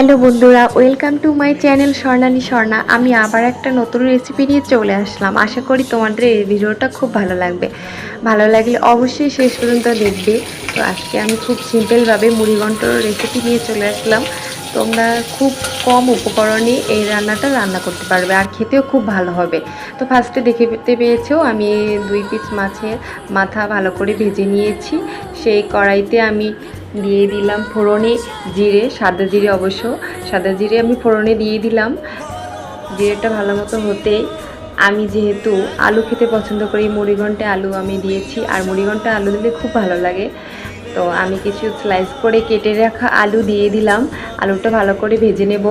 Hello বন্ধুরা, welcome to my channel Swarnali Swarna. আমি আবার একটা নতুন রেসিপি নিয়ে চলে আসলাম। আশা করি তোমাদের এই ভিডিওটা খুব ভালো লাগবে। ভালো লাগলে অবশ্যই শেষ পর্যন্ত দেখবে। তো আজকে আমি খুব সিম্পলভাবে মুড়িঘণ্টর রেসিপি নিয়ে চলে আসলাম। তোমরা খুব কম উপকরণে এই রান্নাটা রান্না করতে পারবে আর খেতেও খুব ভালো হবে। তো ফার্স্টে দেখে পেতে পেয়েছ আমি দুই পিস মাছের মাথা ভালো করে ভেজে নিয়েছি। সেই কড়াইতে আমি দিয়ে দিলাম ফোড়নে জিরে, সাদা জিরে অবশ্য, সাদা জিরে আমি ফোড়নে দিয়ে দিলাম। জিরেটা ভালো মতো হতে আমি যেহেতু আলু খেতে পছন্দ করি মুড়িঘণ্টে আলু আমি দিয়েছি। আর মুড়িঘণ্টে আলু দিলে খুব ভালো লাগে। তো আমি কিছু স্লাইস করে কেটে রাখা আলু দিয়ে দিলাম। আলুটা ভালো করে ভেজে নেব।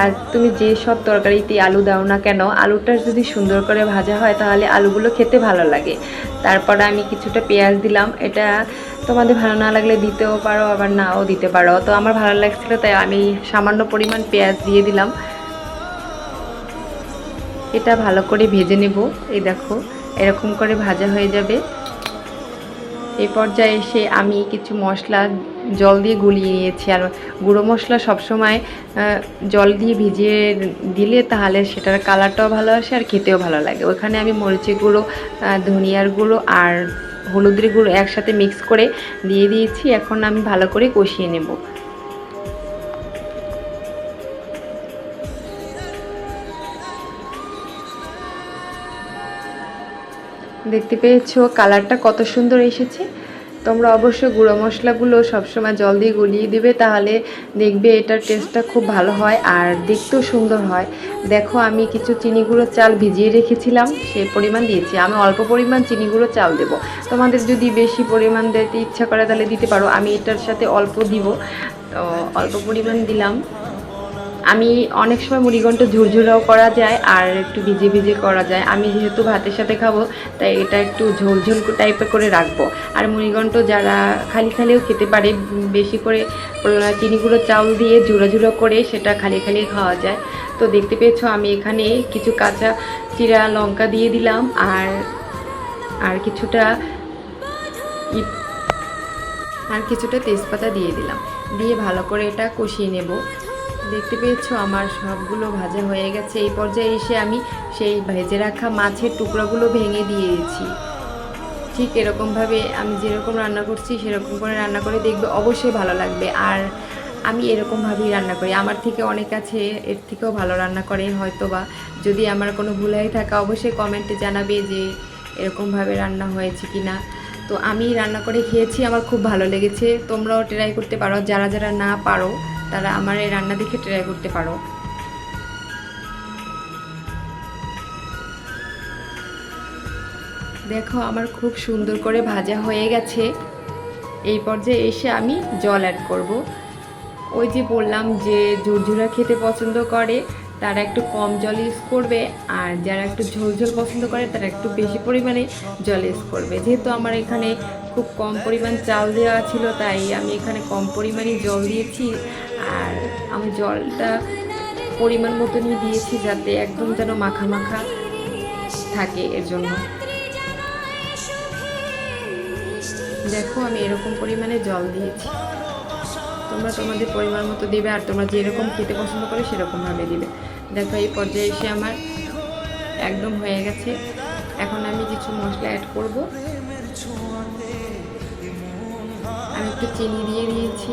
আর তুমি যে সব তরকারিতে আলু দাও না কেন, আলুটা যদি সুন্দর করে ভাজা হয় তাহলে আলুগুলো খেতে ভালো লাগে। তারপরে আমি কিছুটা পেঁয়াজ দিলাম। এটা তোমাদের ভালো না লাগলে দিতেও পারো, আবার নাও দিতে পারো। তো আমার ভালো লাগছিল তাই আমি সামান্য পরিমাণ পেঁয়াজ দিয়ে দিলাম। এটা ভালো করে ভেজে নেব। এই দেখো, এরকম করে ভাজা হয়ে যাবে। এই পর্যায়ে এসে আমি কিছু মশলা জল দিয়ে গুলিয়ে নিয়েছি। আর গুঁড়ো মশলা সবসময় জল দিয়ে ভিজিয়ে দিলে তাহলে সেটার কালারটাও ভালো আসে আর খেতেও ভালো লাগে। ওখানে আমি মরিচের গুঁড়ো ধনিয়ার গুঁড়ো আর হলুদের গুঁড়ো একসাথে মিক্স করে দিয়ে দিয়েছি। এখন আমি ভালো করে কষিয়ে নেব। দেখতে পেয়েছ, কালারটা কত সুন্দর এসেছে। তোমরা অবশ্য গুঁড়ো মশলাগুলো সবসময় জল দিয়ে গলিয়ে দিবে, তাহলে দেখবে এটার টেস্টটা খুব ভালো হয় আর দেখতেও সুন্দর হয়। দেখো, আমি কিছু চিনি গুঁড়ো চাল ভিজিয়ে রেখেছিলাম, সে পরিমাণ দিয়েছি। আমি অল্প পরিমাণ চিনি গুঁড়ো চাল দেব। তোমাদের যদি বেশি পরিমাণ দিতে ইচ্ছা করে তাহলে দিতে পারো। আমি এটার সাথে অল্প দিব। তো অল্প পরিমাণ দিলাম। আমি অনেক সময় মুড়িঘণ্ট ঝুরঝুরাও করা যায় আর একটু ভিজে ভিজে করা যায়। আমি যেহেতু ভাতের সাথে খাব, তাই এটা একটু ঝোল ঝোল টাইপের করে রাখব। আর মুড়িঘণ্ট যারা খালি খালিও খেতে পারে, বেশি করে চিনি গুঁড়ো চাউল দিয়ে ঝুড়ো ঝুড়ো করে সেটা খালি খালি খাওয়া যায়। তো দেখতে পেয়েছ আমি এখানে কিছু কাঁচা চিরা লঙ্কা দিয়ে দিলাম আর আর কিছুটা আর কিছুটা তেজপাতা দিয়ে দিলাম। দিয়ে ভালো করে এটা কষিয়ে নেব। দেখতে পেয়েছ, আমার সবগুলো ভাজা হয়ে গেছে। এই পর্যায়ে এসে আমি সেই ভেজে রাখা মাছের টুকরোগুলো ভেঙে দিয়েছি। ঠিক এরকমভাবে আমি যেরকম রান্না করছি, সেরকম করে রান্না করে দেখবে অবশ্যই ভালো লাগবে। আর আমি এরকমভাবেই রান্না করি। আমার থেকে অনেক আছে, এর থেকেও ভালো রান্না করে হয়তো বা যদি আমার কোনো ভুল হয়ে থাকে, অবশ্যই কমেন্টে জানাবে যে এরকমভাবে রান্না হয়েছে কি না তো আমি রান্না করে খেয়েছি, আমার খুব ভালো লেগেছে। তোমরাও ট্রাই করতে পারো, যারা যারা না পারো তারা আমার এই রান্না দেখে ট্রাই করতে পারো। দেখো, আমার খুব সুন্দর করে ভাজা হয়ে গেছে। এই পর্যায়ে এসে আমি জল অ্যাড করব। ওই যে বললাম যে ঝুরঝুরা খেতে পছন্দ করে, তারা একটু কম জল ইউজ করবে, আর যারা একটু ঝোল ঝোল পছন্দ করে, তারা একটু বেশি পরিমাণে জল ইউজ করবে। যেহেতু আমার এখানে খুব কম পরিমাণ চাল দেওয়া ছিল, তাই আমি এখানে কম পরিমাণে জল দিয়েছি। আর আমি জলটা পরিমাণ মতনই দিয়েছি যাতে একদম যেন মাখা মাখা থাকে এর জন্য। দেখো, আমি এরকম পরিমাণে জল দিয়েছি। তোমরা তোমাদের পরিমাণ মতো দিবে আর তোমরা যেরকম খেতে পছন্দ করে সেরকমভাবে দিবে। দেখো, এই পর্যায়ে এসে আমার একদম হয়ে গেছে। এখন আমি কিছু মশলা অ্যাড করব। আমি একটু চিনি দিয়ে দিয়েছি।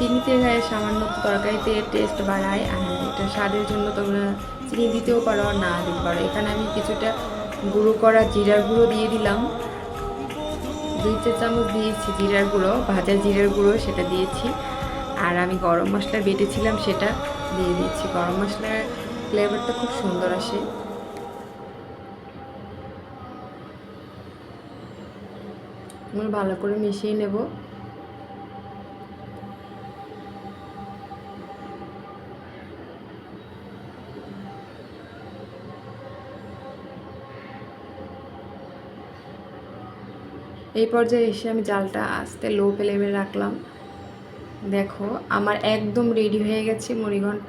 চিনিতে গায়ে সামান্য তরকারিতে টেস্ট বাড়ায়, আর এটা স্বাদের জন্য তোমরা চিনি দিতেও পারো আর না দিতে পারো। এখানে আমি কিছুটা গুঁড়ো করা জিরার গুঁড়ো দিয়ে দিলাম। দুই চা চামচ দিয়েছি জিরার গুঁড়ো, ভাজা জিরার গুঁড়ো সেটা দিয়েছি। আর আমি গরম মশলা বেটেছিলাম সেটা দিয়ে দিয়েছি। গরম মশলার ফ্লেভারটা খুব সুন্দর আসে। ভালো করে মিশিয়ে নেব। এই পর্যায়ে এসে আমি জালটা আস্তে লো ফ্লেমে রাখলাম। দেখো, আমার একদম রেডি হয়ে গেছে মুড়িঘণ্ট।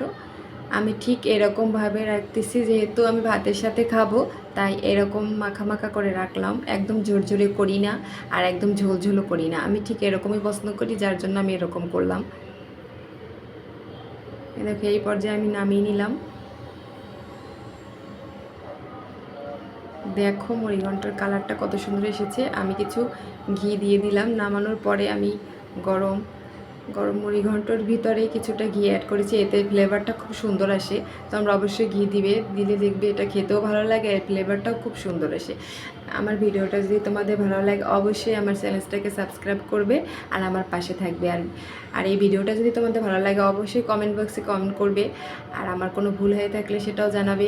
আমি ঠিক এরকমভাবে রাখতেছি, যেহেতু আমি ভাতের সাথে খাব, তাই এরকম মাখা করে রাখলাম। একদম ঝরঝরে করি না আর একদম ঝোলঝোলও করি না। আমি ঠিক এরকমই পছন্দ করি, যার জন্য আমি এরকম করলাম। দেখো, এই পর্যায়ে আমি নামিয়ে নিলাম। দেখো মুড়িঘণ্টার কালারটা কত সুন্দর এসেছে। আমি কিছু ঘি দিয়ে দিলাম। নামানোর পরে আমি গরম গরম মুড়িঘণ্টর ভিতরে কিছুটা ঘি অ্যাড করেছি। এতে ফ্লেভারটা খুব সুন্দর আসে। তো আমরা অবশ্যই ঘি দিবে, দিলে দেখবে এটা খেতেও ভালো লাগে আর ফ্লেভারটাও খুব সুন্দর আসে। আমার ভিডিওটা যদি তোমাদের ভালো লাগে, অবশ্যই আমার চ্যানেলটাকে সাবস্ক্রাইব করবে আর আমার পাশে থাকবে। আর আর এই ভিডিওটা যদি তোমাদের ভালো লাগে, অবশ্যই কমেন্ট বক্সে কমেন্ট করবে। আর আমার কোনো ভুল হয়ে থাকলে সেটাও জানাবে।